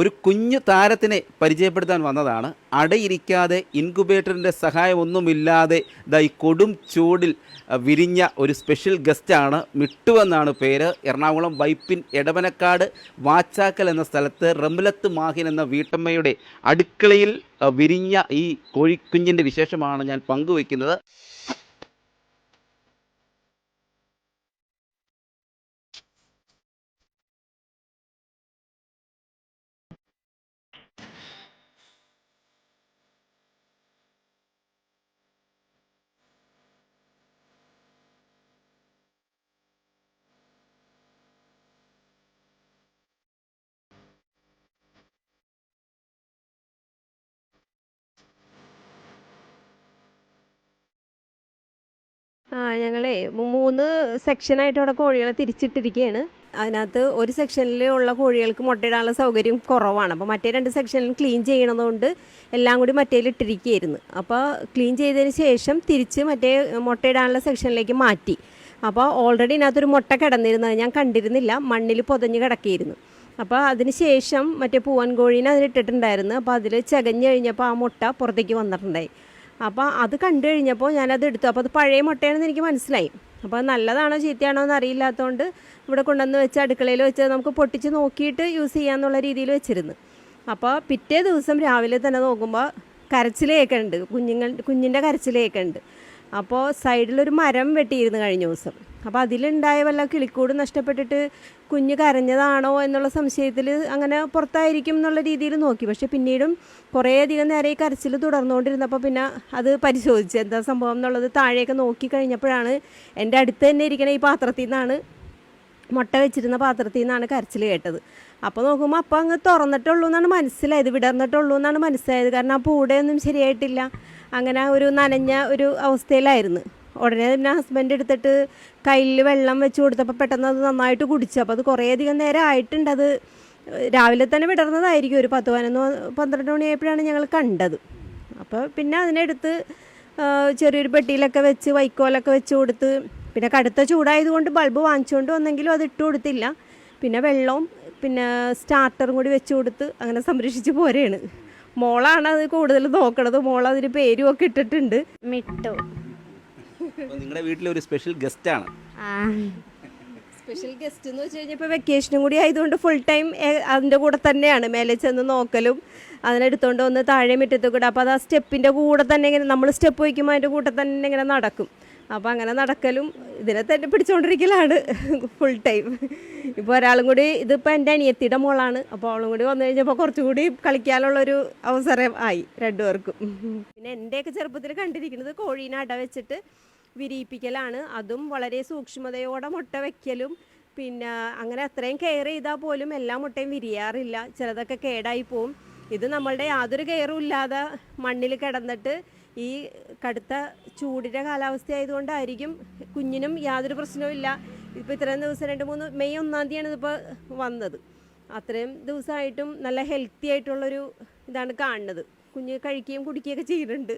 ഒരു കുഞ്ഞു താരത്തിനെ പരിചയപ്പെടുത്താൻ വന്നതാണ്. അടയിരിക്കാതെ ഇൻകുബേറ്ററിന്റെ സഹായമൊന്നുമില്ലാതെ ഈ കൊടും ചൂടിൽ വിരിഞ്ഞ ഒരു സ്പെഷ്യൽ ഗസ്റ്റാണ് മിട്ടു എന്നാണ് പേര്. എറണാകുളം വൈപ്പിൻ എടവനക്കാട് വാച്ചാക്കൽ എന്ന സ്ഥലത്ത് റംലത്ത് മാഹിൻ എന്ന വീട്ടമ്മയുടെ അടുക്കളയിൽ വിരിഞ്ഞ ഈ കോഴിക്കുഞ്ഞിന്റെ വിശേഷമാണ് ഞാൻ പങ്കുവയ്ക്കുന്നത്. ഞങ്ങളെ മൂ- മൂന്ന് സെക്ഷനായിട്ട് അവിടെ കോഴികളെ തിരിച്ചിട്ടിരിക്കുകയാണ് അതിനകത്ത് ഒരു സെക്ഷനിൽ ഉള്ള കോഴികൾക്ക് മുട്ടയിടാനുള്ള സൗകര്യം കുറവാണ്. അപ്പോൾ മറ്റേ രണ്ട് സെക്ഷനിൽ ക്ലീൻ ചെയ്യണതുകൊണ്ട് എല്ലാം കൂടി മറ്റേൽ ഇട്ടിരിക്കുകയായിരുന്നു അപ്പോൾ ക്ലീൻ ചെയ്തതിന് ശേഷം തിരിച്ച് മറ്റേ മുട്ടയിടാനുള്ള സെക്ഷനിലേക്ക് മാറ്റി. അപ്പോൾ ഓൾറെഡി ഇതിനകത്തൊരു മുട്ട കിടന്നിരുന്നത് ഞാൻ കണ്ടിരുന്നില്ല. മണ്ണിൽ പൊതഞ്ഞ് കിടക്കിയിരുന്നു അപ്പോൾ അതിന് ശേഷം മറ്റേ പൂവൻ കോഴീനെ അതിലിട്ടിട്ടുണ്ടായിരുന്നു. അപ്പോൾ അതിൽ ചകഞ്ഞ് കഴിഞ്ഞപ്പോൾ ആ മുട്ട പുറത്തേക്ക് വന്നിട്ടുണ്ടായി. അപ്പോൾ അത് കണ്ടു കഴിഞ്ഞപ്പോൾ ഞാനത് എടുത്തു. അപ്പോൾ അത് പഴയ മുട്ടയാണെന്ന് എനിക്ക് മനസ്സിലായി. അപ്പോൾ നല്ലതാണോ ചീത്തയാണോ എന്ന് അറിയില്ലാത്തതുകൊണ്ട് ഇവിടെ കൊണ്ടുവന്ന് വെച്ച് അടുക്കളയിൽ വെച്ച് നമുക്ക് പൊട്ടിച്ച് നോക്കിയിട്ട് യൂസ് ചെയ്യാമെന്നുള്ള രീതിയിൽ വെച്ചിരുന്നു. അപ്പോൾ പിറ്റേ ദിവസം രാവിലെ തന്നെ നോക്കുമ്പോൾ കരച്ചിലേക്കുണ്ട് കുഞ്ഞുങ്ങൾ കുഞ്ഞിന്റെ കരച്ചിൽ കേൾക്കുന്നുണ്ട് അപ്പോൾ സൈഡിലൊരു മരം വെട്ടിയിരുന്നു കഴിഞ്ഞ ദിവസം. അപ്പോൾ അതിലുണ്ടായ വല്ല കിളിക്കൂട് നഷ്ടപ്പെട്ടിട്ട് കുഞ്ഞ് കരഞ്ഞതാണോ എന്നുള്ള സംശയത്തിൽ അങ്ങനെ പുറത്തായിരിക്കും എന്നുള്ള രീതിയിൽ നോക്കി. പക്ഷെ പിന്നീടും കുറേയധികം നേരം ഈ കരച്ചിൽ തുടർന്നുകൊണ്ടിരുന്നപ്പോൾ പിന്നെ അത് പരിശോധിച്ച് എന്താ സംഭവം എന്നുള്ളത് താഴെയൊക്കെ നോക്കി കഴിഞ്ഞപ്പോഴാണ് എന്റെ അടുത്ത് തന്നെ ഇരിക്കുന്ന ഈ പാത്രത്തിൽ നിന്നാണ് മുട്ട വെച്ചിരുന്ന പാത്രത്തിൽ നിന്നാണ് കരച്ചിൽ കേട്ടത്. അപ്പോൾ നോക്കുമ്പോൾ അപ്പം അങ്ങ് തുറന്നിട്ടുള്ളൂ എന്നാണ് മനസ്സിലായത്. വിടർന്നിട്ടുള്ളൂ എന്നാണ് മനസ്സിലായത്. കാരണം ആ പൂടെയൊന്നും ശരിയായിട്ടില്ല. അങ്ങനെ ഒരു നനഞ്ഞ ഒരു അവസ്ഥയിലായിരുന്നു. ഉടനെ പിന്നെ ഹസ്ബൻഡ് എടുത്തിട്ട് കയ്യിൽ വെള്ളം വെച്ച് കൊടുത്തപ്പോൾ പെട്ടെന്ന് അത് നന്നായിട്ട് കുടിച്ചു. അപ്പോൾ അത് കുറേയധികം നേരം ആയിട്ടുണ്ട്. അത് രാവിലെ തന്നെ വിടർന്നതായിരിക്കും. ഒരു പത്ത് പതിനൊന്ന് പന്ത്രണ്ട് മണിയായപ്പോഴാണ് ഞങ്ങൾ കണ്ടത്. അപ്പോൾ പിന്നെ അതിനെടുത്ത് ചെറിയൊരു പെട്ടിയിലൊക്കെ വെച്ച് വൈക്കോലൊക്കെ വെച്ച് കൊടുത്ത് പിന്നെ കടുത്ത ചൂടായതുകൊണ്ട് ബൾബ് വാങ്ങിച്ചുകൊണ്ട് വന്നെങ്കിലും അത് ഇട്ട് കൊടുത്തില്ല. പിന്നെ വെള്ളവും പിന്നെ സ്റ്റാർട്ടറും കൂടി വെച്ച് കൊടുത്ത് അങ്ങനെ സംരക്ഷിച്ച് പോരെയാണ് മോളാണ് അത് കൂടുതൽ നോക്കണത്. മോൾ അതിന് പേരും ഒക്കെ ഇട്ടിട്ടുണ്ട്. മിട്ടു. നിങ്ങളുടെ വീട്ടിലെ ഒരു സ്പെഷ്യൽ ഗസ്റ്റ് ആണ്. സ്പെഷ്യൽ ഗസ്റ്റ് എന്ന് വെച്ച് കഴിഞ്ഞാൽ ഇപ്പോൾ വെക്കേഷനും കൂടി ആയതുകൊണ്ട് ഫുൾ ടൈം അതിന്റെ കൂടെ തന്നെയാണ്. മേലെ ചെന്ന് നോക്കലും അതിനെടുത്തോണ്ട് ഒന്ന് താഴെ മുറ്റത്ത് കൂടെ അപ്പോൾ അത് ആ സ്റ്റെപ്പിന്റെ കൂടെ തന്നെ ഇങ്ങനെ നമ്മൾ സ്റ്റെപ്പ് വയ്ക്കുമ്പോൾ അതിന്റെ കൂടെ തന്നെ ഇങ്ങനെ നടക്കും. അപ്പോൾ അങ്ങനെ നടക്കലും ഇതിനെ തന്നെ പിടിച്ചുകൊണ്ടിരിക്കലാണ് ഫുൾ ടൈം ഇപ്പോൾ ഒരാളും കൂടി ഇതിപ്പോൾ എന്റെ അനിയത്തിയുടെ മോളാണ്. അപ്പോൾ അവളും കൂടി വന്നു കഴിഞ്ഞപ്പോൾ കുറച്ചുകൂടി കളിക്കാനുള്ളൊരു അവസരം ആയി രണ്ടുപേർക്കും. പിന്നെ എന്റെയൊക്കെ ചെറുപ്പത്തിൽ കണ്ടിരിക്കുന്നത് കോഴീനെ അട വെച്ചിട്ട് വിരിയിപ്പിക്കലാണ്. അതും വളരെ സൂക്ഷ്മതയോടെ മുട്ട വയ്ക്കലും പിന്നെ അങ്ങനെ അത്രയും കെയർ ചെയ്താൽ പോലും എല്ലാ മുട്ടയും വിരിയാറില്ല. ചിലതൊക്കെ കേടായി പോവും. ഇത് നമ്മളുടെ യാതൊരു കെയറും ഇല്ലാതെ മണ്ണിൽ കിടന്നിട്ട് ഈ കടുത്ത ചൂടിന്റെ കാലാവസ്ഥ ആയതുകൊണ്ടായിരിക്കും കുഞ്ഞിനും യാതൊരു പ്രശ്നവും ഇല്ല. ഇപ്പോൾ ഇത്രയും ദിവസം രണ്ട് മൂന്ന് മെയ് ഒന്നാം തീയതിയാണ് ഇതിപ്പോൾ വന്നത്. അത്രയും ദിവസമായിട്ടും നല്ല ഹെൽത്തി ആയിട്ടുള്ളൊരു ഇതാണ് കാണുന്നത്. കുഞ്ഞ് കഴിക്കുകയും കുടിക്കുകയൊക്കെ ചെയ്യുന്നുണ്ട്